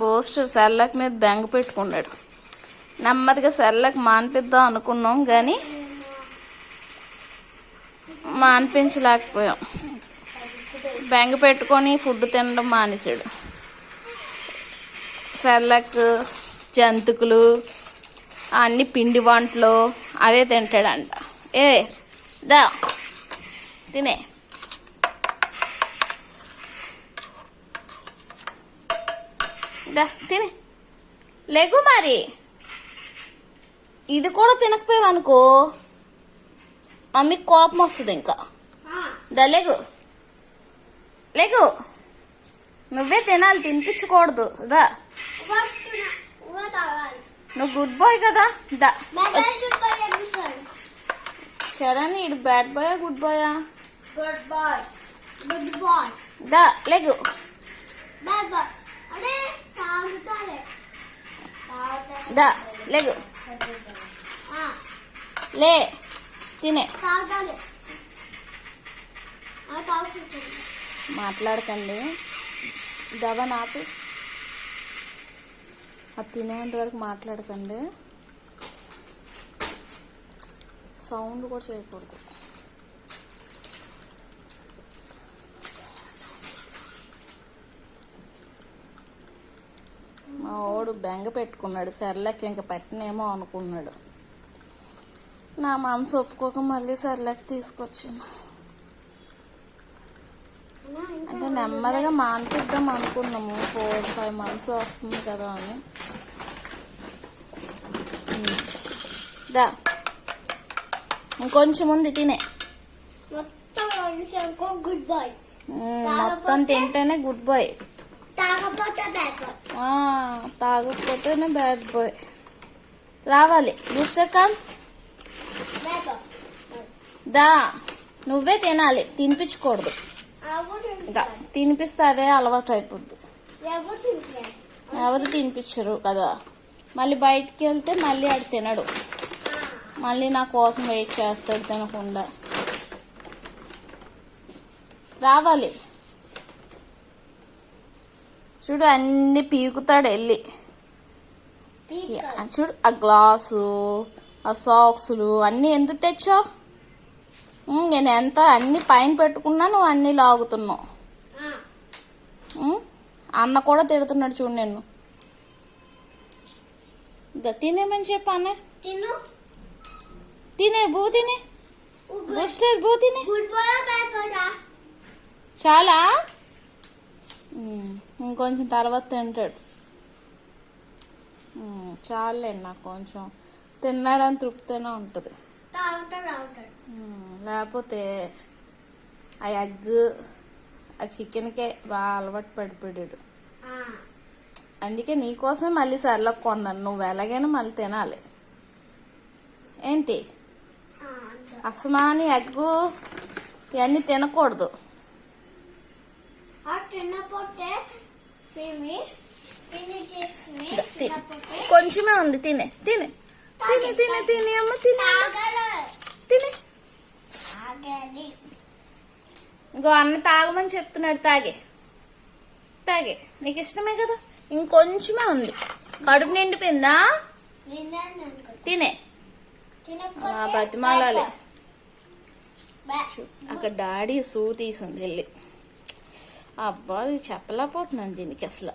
Boast Cerelac మీద బెంగ పెట్టుకున్నాడు. నెమ్మదిగా సెర్లక్ మానిపిద్దాం అనుకున్నాం కానీ మానిపించలేకపోయాం. బెంగ పెట్టుకొని ఫుడ్ తినడం మానేశాడు. సెర్లక్ జంతుకులు అన్ని పిండి వంటలు అవే తింటాడంట. ఏ దా తినే. దా తినే. లేగు మరి. ఇది కూడా తినకపోయావు అనుకో. మమ్మీకి కోపం వస్తుంది ఇంకా. దా లేగు. లేగు. నువ్వే తినాలి తినిపించకూడదు. దా. నువ్వు గుడ్ బాయ్ కదా. దా. చరణ్ ఇడు బ్యాడ్ బాయా గుడ్ బాయా గుడ్ బాయ్ గుడ్ బాయ్ దా లేగు. బాయ్ బాయ్ దా లేదు లే తినే. మాట్లాడకండి. దవ నాపి అది తినేంత వరకు మాట్లాడకండి. సౌండ్ కూడా చేయకూడదు. వాడు బెంగ పెట్టుకున్నాడు సర్లకి ఇంకా పెట్టనేమో అనుకున్నాడు. నా మనసు ఒప్పుకోక మళ్ళీ సర్లకి తీసుకొచ్చాను అంటే నెమ్మదిగా మానిపిద్దాం అనుకున్నాము. ఫోర్ ఫైవ్ మంత్స్ వస్తుంది కదా అని. దా. ఇంకొంచెం ఉంది తినే. మొత్తం తింటేనే గుడ్ బాయ్. తాగకపోతేనే బ్యాడ్ బాయ్ రావాలి. బాయ్ దా నువ్వే తినాలి. తినిపించకూడదు. తినిపిస్తే అదే అలవాటు అయిపోద్ది ఎవరు తినిపించరు కదా. మళ్ళీ బయటికి వెళ్తే మళ్ళీ ఆడు తినడు. మళ్ళీ నా కోసం వెయిట్ చేస్తాడు తినకుండా. రావాలి. చూడు అన్ని పీకుతాడు వెళ్ళి. చూడు ఆ గ్లాసు ఆ సాక్సులు అన్నీ ఎందుకు తెచ్చావు? నేను ఎంత అన్ని పైన పెట్టుకున్నా నువ్వు అన్ని లాగుతున్నావు. అన్న కూడా తిడుతున్నాడు చూడు నేను ఇక తినేమని చెప్పానే తిను. తినే బూ తినే. బూస్టర్ బూ తినే. చాలా? ఇంకొంచెం తర్వాత తింటాడు. చాలండి నాకు కొంచెం. తిన్నాడని తృప్తినే ఉంటుంది. లేకపోతే ఆ ఎగ్ ఆ చికెన్కే బాగా అలవాటు పడిపోయాడు. అందుకే నీకోసమే మళ్ళీ సర్లకు కొన్నాను. నువ్వు ఎలాగైనా మళ్ళీ తినాలి. ఏంటి? అసమాని ఎగ్గు ఇవన్నీ తినకూడదు. కొంచెమే ఉంది తినే తినే. తినే తినే తినే అమ్మ తినే. తినే. ఇంకో అన్న తాగమని చెప్తున్నాడు తాగే. తాగే. నీకు ఇష్టమే కదా? ఇంకొంచెమే ఉంది. కడుపు నిండిపోయిందా? తినే. బతిమాలాలి. అక్కడ డాడీ సూ తీసింది వెళ్ళి. అబ్బా ఇది చెప్పలేకపోతున్నాను దీనికి అసలు.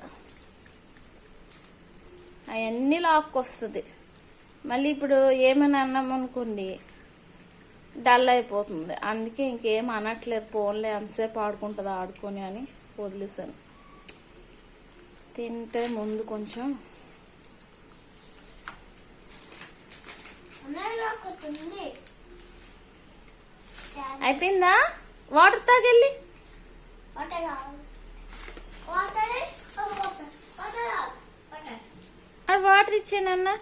అవన్నీ లాక్కొస్తుంది. మళ్ళీ ఇప్పుడు ఏమైనా అన్నాం అనుకోండి డల్ అయిపోతుంది. అందుకే ఇంకేం అనట్లేదు ఫోన్లో ఎంతసేపు ఆడుకుంటుంది ఆడుకొని అని వదిలేసాను. తింటే ముందు కొంచెం అయిపోయిందా? Water తాగెళ్ళి water water water water water అది వాటర్ ఇచ్చానన్నా